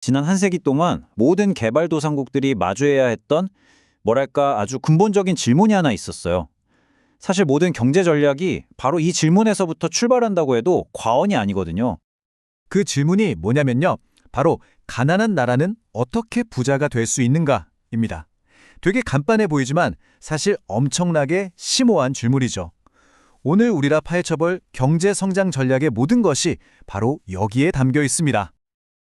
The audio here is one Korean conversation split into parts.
지난 한 세기 동안 모든 개발도상국들이 마주해야 했던 뭐랄까 아주 근본적인 질문이 하나 있었어요. 사실 모든 경제 전략이 바로 이 질문에서부터 출발한다고 해도 과언이 아니거든요. 그 질문이 뭐냐면요. 바로 가난한 나라는 어떻게 부자가 될 수 있는가입니다. 되게 간단해 보이지만 사실 엄청나게 심오한 질문이죠. 오늘 우리라 파헤쳐볼 경제 성장 전략의 모든 것이 바로 여기에 담겨 있습니다.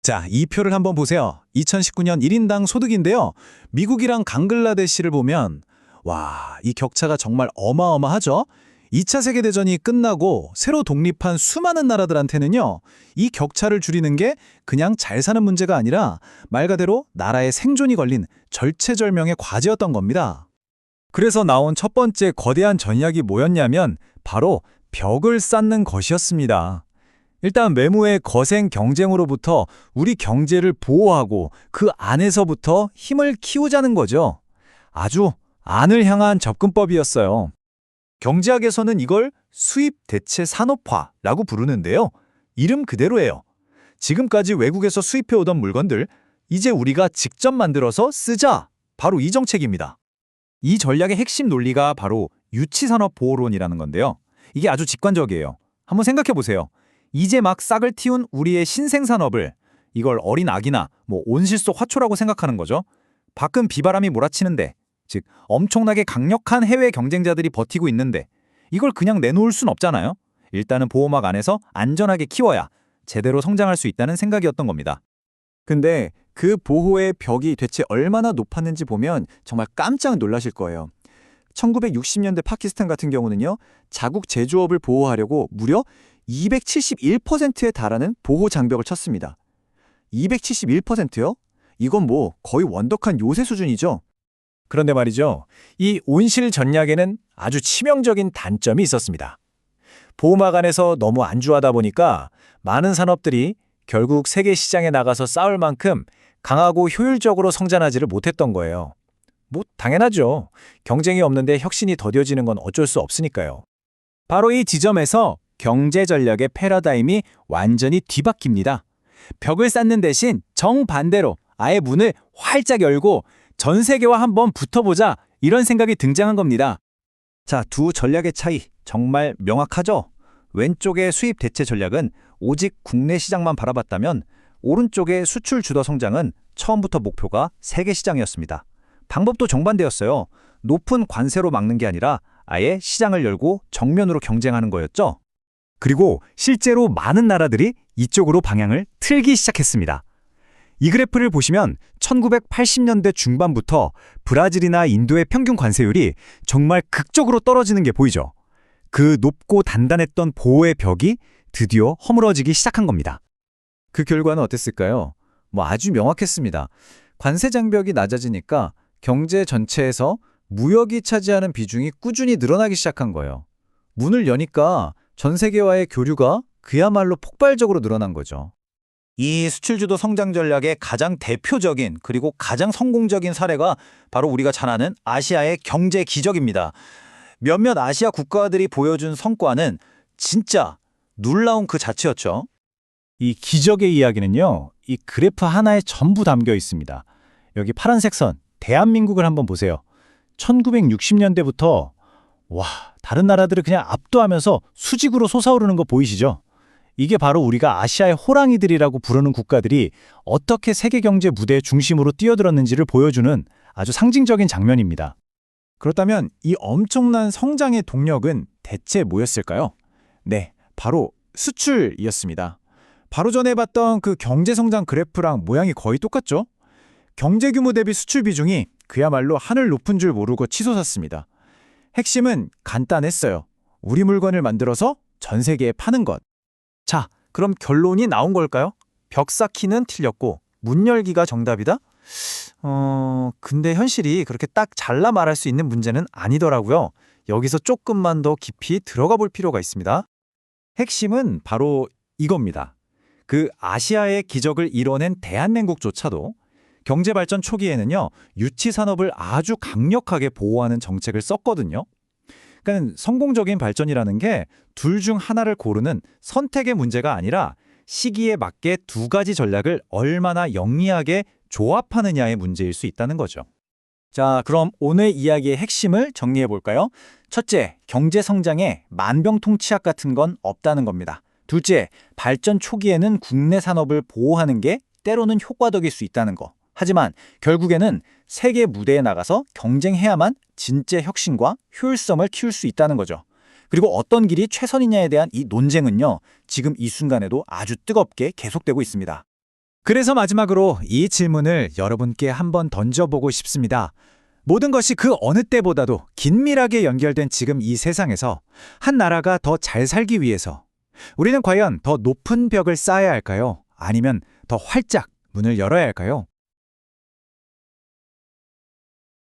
자, 이 표를 한번 보세요. 2019년 1인당 소득인데요. 미국이랑 강글라데시를 보면 와, 이 격차가 정말 어마어마하죠. 2차 세계대전이 끝나고 새로 독립한 수많은 나라들한테는요, 이 격차를 줄이는 게 그냥 잘 사는 문제가 아니라 말 그대로 나라의 생존이 걸린 절체절명의 과제였던 겁니다. 그래서 나온 첫 번째 거대한 전략이 뭐였냐면 바로 벽을 쌓는 것이었습니다. 일단 외무의 거센 경쟁으로부터 우리 경제를 보호하고 그 안에서부터 힘을 키우자는 거죠. 아주 안을 향한 접근법이었어요. 경제학에서는 이걸 수입 대체 산업화라고 부르는데요. 이름 그대로예요. 지금까지 외국에서 수입해오던 물건들, 이제 우리가 직접 만들어서 쓰자. 바로 이 정책입니다. 이 전략의 핵심 논리가 바로 유치산업 보호론이라는 건데요. 이게 아주 직관적이에요. 한번 생각해 보세요. 이제 막 싹을 틔운 우리의 신생산업을 이걸 어린 아기나 뭐 온실 속 화초라고 생각하는 거죠. 밖은 비바람이 몰아치는데 즉 엄청나게 강력한 해외 경쟁자들이 버티고 있는데 이걸 그냥 내놓을 순 없잖아요. 일단은 보호막 안에서 안전하게 키워야 제대로 성장할 수 있다는 생각이었던 겁니다. 근데 그 보호의 벽이 대체 얼마나 높았는지 보면 정말 깜짝 놀라실 거예요. 1960년대 파키스탄 같은 경우는요. 자국 제조업을 보호하려고 무려 271%에 달하는 보호 장벽을 쳤습니다. 271%요? 이건 뭐 거의 원덕한 요새 수준이죠. 그런데 말이죠. 이 온실 전략에는 아주 치명적인 단점이 있었습니다. 보호막 안에서 너무 안주하다 보니까 많은 산업들이 결국 세계 시장에 나가서 싸울 만큼 강하고 효율적으로 성장하지를 못했던 거예요. 뭐 당연하죠. 경쟁이 없는데 혁신이 더뎌지는 건 어쩔 수 없으니까요. 바로 이 지점에서 경제 전략의 패러다임이 완전히 뒤바뀝니다. 벽을 쌓는 대신 정반대로 아예 문을 활짝 열고 전 세계와 한번 붙어보자 이런 생각이 등장한 겁니다. 자, 두 전략의 차이 정말 명확하죠? 왼쪽의 수입 대체 전략은 오직 국내 시장만 바라봤다면 오른쪽의 수출 주도 성장은 처음부터 목표가 세계 시장이었습니다. 방법도 정반대였어요. 높은 관세로 막는 게 아니라 아예 시장을 열고 정면으로 경쟁하는 거였죠. 그리고 실제로 많은 나라들이 이쪽으로 방향을 틀기 시작했습니다. 이 그래프를 보시면 1980년대 중반부터 브라질이나 인도의 평균 관세율이 정말 극적으로 떨어지는 게 보이죠. 그 높고 단단했던 보호의 벽이 드디어 허물어지기 시작한 겁니다. 그 결과는 어땠을까요? 뭐 아주 명확했습니다. 관세 장벽이 낮아지니까 경제 전체에서 무역이 차지하는 비중이 꾸준히 늘어나기 시작한 거예요. 문을 여니까 전 세계와의 교류가 그야말로 폭발적으로 늘어난 거죠. 이 수출주도 성장 전략의 가장 대표적인 그리고 가장 성공적인 사례가 바로 우리가 잘 아는 아시아의 경제 기적입니다. 몇몇 아시아 국가들이 보여준 성과는 진짜 놀라운 그 자체였죠. 이 기적의 이야기는요, 이 그래프 하나에 전부 담겨 있습니다. 여기 파란색 선, 대한민국을 한번 보세요. 1960년대부터 와, 다른 나라들을 그냥 압도하면서 수직으로 솟아오르는 거 보이시죠? 이게 바로 우리가 아시아의 호랑이들이라고 부르는 국가들이 어떻게 세계 경제 무대 중심으로 뛰어들었는지를 보여주는 아주 상징적인 장면입니다. 그렇다면 이 엄청난 성장의 동력은 대체 뭐였을까요? 네, 바로 수출이었습니다. 바로 전에 봤던 그 경제 성장 그래프랑 모양이 거의 똑같죠? 경제 규모 대비 수출 비중이 그야말로 하늘 높은 줄 모르고 치솟았습니다. 핵심은 간단했어요. 우리 물건을 만들어서 전 세계에 파는 것. 자, 그럼 결론이 나온 걸까요? 벽 쌓기는 틀렸고 문 열기가 정답이다? 어, 근데 현실이 그렇게 딱 잘라 말할 수 있는 문제는 아니더라고요. 여기서 조금만 더 깊이 들어가 볼 필요가 있습니다. 핵심은 바로 이겁니다. 그 아시아의 기적을 이뤄낸 대한민국조차도 경제 발전 초기에는요, 유치 산업을 아주 강력하게 보호하는 정책을 썼거든요. 그러니까 성공적인 발전이라는 게 둘 중 하나를 고르는 선택의 문제가 아니라 시기에 맞게 두 가지 전략을 얼마나 영리하게 조합하느냐의 문제일 수 있다는 거죠. 자, 그럼 오늘 이야기의 핵심을 정리해 볼까요? 첫째, 경제 성장에 만병통치약 같은 건 없다는 겁니다. 둘째, 발전 초기에는 국내 산업을 보호하는 게 때로는 효과적일 수 있다는 거. 하지만 결국에는 세계 무대에 나가서 경쟁해야만 진짜 혁신과 효율성을 키울 수 있다는 거죠. 그리고 어떤 길이 최선이냐에 대한 이 논쟁은요, 지금 이 순간에도 아주 뜨겁게 계속되고 있습니다. 그래서 마지막으로 이 질문을 여러분께 한번 던져보고 싶습니다. 모든 것이 그 어느 때보다도 긴밀하게 연결된 지금 이 세상에서 한 나라가 더 잘 살기 위해서 우리는 과연 더 높은 벽을 쌓아야 할까요? 아니면 더 활짝 문을 열어야 할까요?